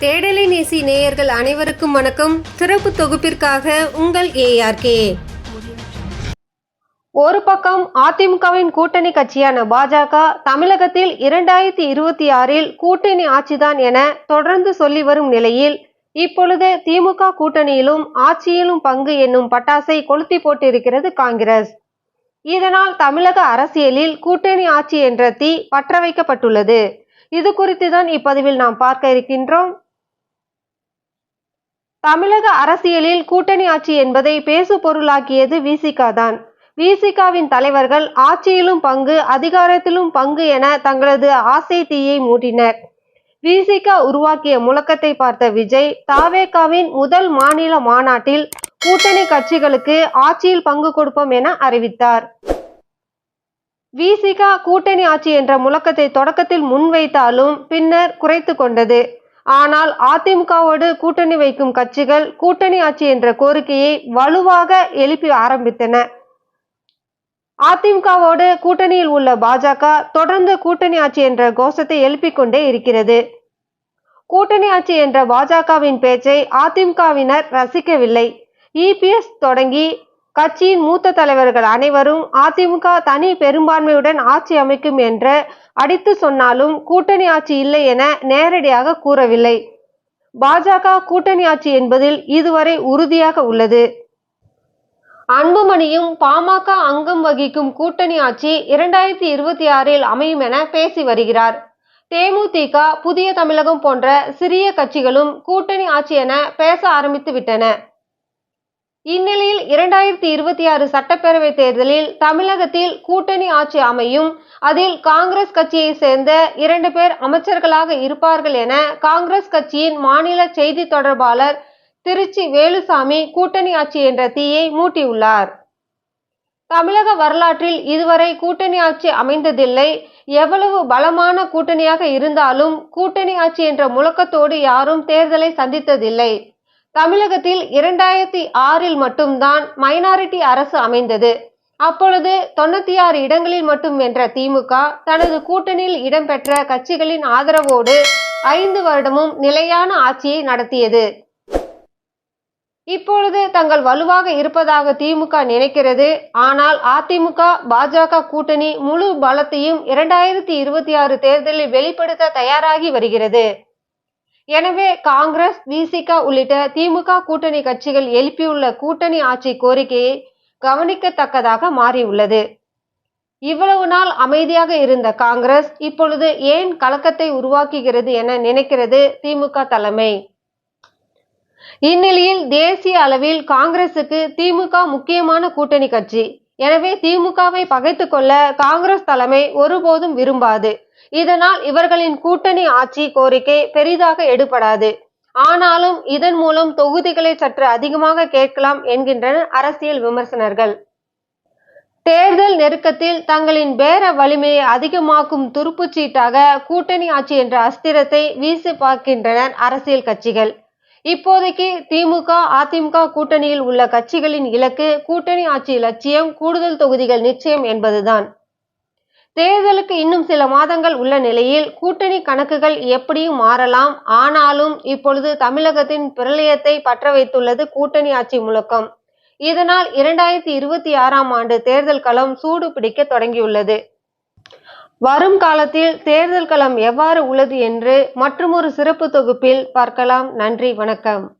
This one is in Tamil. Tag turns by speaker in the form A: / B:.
A: தேடலை நேசி நேயர்கள் அனைவருக்கும் வணக்கம். சிறப்பு தொகுப்பிற்காக உங்கள் ஏஆர்கே. ஒரு பக்கம் அதிமுகவின் கூட்டணி கட்சியான பாஜக தமிழகத்தில் இரண்டாயிரத்தி இருபத்தி ஆறில் கூட்டணி ஆட்சிதான் என தொடர்ந்து சொல்லி வரும் நிலையில் இப்பொழுது திமுக கூட்டணியிலும் ஆட்சியிலும் பங்கு என்னும் பட்டாசை கொளுத்தி போட்டிருக்கிறது காங்கிரஸ். இதனால் தமிழக அரசியலில் கூட்டணி ஆட்சி என்ற தீ பற்ற வைக்கப்பட்டுள்ளது இது குறித்து தான் இப்பதிவில் நாம் பார்க்க இருக்கின்றோம். தமிழக அரசியலில் கூட்டணி ஆட்சி என்பதை பேசு பொருளாக்கியது விசிகா தான் விசிகாவின் தலைவர்கள் ஆட்சியிலும் பங்கு அதிகாரத்திலும் பங்கு என தங்களது ஆசை தீயை மூட்டினர் விசிகா உருவாக்கிய முழக்கத்தை பார்த்த விஜய் தாவேகாவின் முதல் மாநில மாநாட்டில் கூட்டணி கட்சிகளுக்கு ஆட்சியில் பங்கு கொடுப்போம் என அறிவித்தார். விசிகா கூட்டணி ஆட்சி என்ற முழக்கத்தை தொடக்கத்தில் முன்வைத்தாலும் பின்னர் குறைத்து கொண்டது. ஆனால் அதிமுகவோடு கூட்டணி வைக்கும் கட்சிகள் கூட்டணி ஆட்சி என்ற கோரிக்கையை வலுவாக எழுப்பி ஆரம்பித்தன. அதிமுகவோடு கூட்டணியில் உள்ள பாஜக தொடர்ந்து கூட்டணி ஆட்சி என்ற கோஷத்தை எழுப்பிக் கொண்டே இருக்கிறது. கூட்டணி ஆட்சி என்ற பாஜகவின் பேச்சை அதிமுகவினர் ரசிக்கவில்லை. இபிஎஸ் தொடங்கி கட்சியின் மூத்த தலைவர்கள் அனைவரும் அதிமுக தனி பெரும்பான்மையுடன் ஆட்சி அமைக்கும் என்று அடித்து சொன்னாலும் கூட்டணி ஆட்சி இல்லை என நேரடியாக கூறவில்லை. பாஜக கூட்டணி ஆட்சி என்பதில் இதுவரை உறுதியாக உள்ளது. அன்புமணியும் பாமக அங்கம் வகிக்கும் கூட்டணி ஆட்சி இரண்டாயிரத்தி இருபத்தி ஆறில் அமையும் என பேசி வருகிறார். தேமுதிக புதிய தமிழகம் போன்ற சிறிய கட்சிகளும் கூட்டணி ஆட்சி என பேச ஆரம்பித்து விட்டன. இந்நிலையில் இரண்டாயிரத்தி இருபத்தி ஆறு சட்டப்பேரவை தேர்தலில் தமிழகத்தில் கூட்டணி ஆட்சி அமையும். அதில் காங்கிரஸ் கட்சியை சேர்ந்த இரண்டு பேர் அமைச்சர்களாக இருப்பார்கள் என காங்கிரஸ் கட்சியின் மாநில செய்தி தொடர்பாளர் திருச்சி வேலுசாமி கூட்டணி ஆட்சி என்ற தீயை மூட்டியுள்ளார். தமிழக வரலாற்றில் இதுவரை கூட்டணி ஆட்சி அமைந்ததில்லை. எவ்வளவு பலமான கூட்டணியாக இருந்தாலும் கூட்டணி ஆட்சி என்ற முழக்கத்தோடு யாரும் தேர்தலை சந்தித்ததில்லை. தமிழகத்தில் இரண்டாயிரத்தி ஆறில் மட்டும்தான் மைனாரிட்டி அரசு அமைந்தது. அப்பொழுது தொண்ணூத்தி ஆறு இடங்களில் மட்டும் வென்ற திமுக தனது கூட்டணியில் இடம்பெற்ற கட்சிகளின் ஆதரவோடு ஐந்து வருடமும் நிலையான ஆட்சியை நடத்தியது. இப்பொழுது தங்கள் வலுவாக இருப்பதாக திமுக நினைக்கிறது. ஆனால் அதிமுக பாஜக கூட்டணி முழு பலத்தையும் இரண்டாயிரத்தி இருபத்தி ஆறு தேர்தலில் வெளிப்படுத்த தயாராகி வருகிறது. எனவே காங்கிரஸ் விசிக உள்ளிட்ட திமுக கூட்டணி கட்சிகள் எழுப்பியுள்ள கூட்டணி ஆட்சி கோரிக்கையை கவனிக்கத்தக்கதாக மாறியுள்ளது. இவ்வளவு நாள் அமைதியாக இருந்த காங்கிரஸ் இப்பொழுது ஏன் கலக்கத்தை உருவாக்குகிறது என நினைக்கிறது திமுக தலைமை. இந்நிலையில் தேசிய அளவில் காங்கிரசுக்கு திமுக முக்கியமான கூட்டணி கட்சி. எனவே திமுகவை பகைத்து கொள்ள காங்கிரஸ் தலைமை ஒருபோதும் விரும்பாது. இதனால் இவர்களின் கூட்டணி ஆட்சி கோரிக்கை பெரிதாக எடுபடாது. ஆனாலும் இதன் மூலம் தொகுதிகளை சற்று அதிகமாக கேட்கலாம் என்கின்றனர் அரசியல் விமர்சனர்கள். தேர்தல் நெருக்கத்தில் தங்களின் பேர வலிமையை அதிகமாக்கும் துருப்புச்சீட்டாக கூட்டணி ஆட்சி என்ற அஸ்திரத்தை வீசி பார்க்கின்றனர் அரசியல் கட்சிகள். இப்போதைக்கு திமுக அதிமுக கூட்டணியில் உள்ள கட்சிகளின் இலக்கு கூட்டணி ஆட்சி லட்சியம் கூடுதல் தொகுதிகள் நிச்சயம் என்பதுதான். தேர்தலுக்கு இன்னும் சில மாதங்கள் உள்ள நிலையில் கூட்டணி கணக்குகள் எப்படியும் மாறலாம். ஆனாலும் இப்பொழுது தமிழகத்தின் பிரளயத்தை பற்ற வைத்துள்ளது கூட்டணி ஆட்சி முழக்கம். இதனால் இரண்டாயிரத்தி இருபத்தி ஆறாம் ஆண்டு தேர்தல் களம் சூடு பிடிக்க தொடங்கியுள்ளது. வரும் காலத்தில் தேர்தல் களம் எவ்வாறு உள்ளது என்று மற்றுமொரு சிறப்பு தொகுப்பில் பார்க்கலாம். நன்றி வணக்கம்.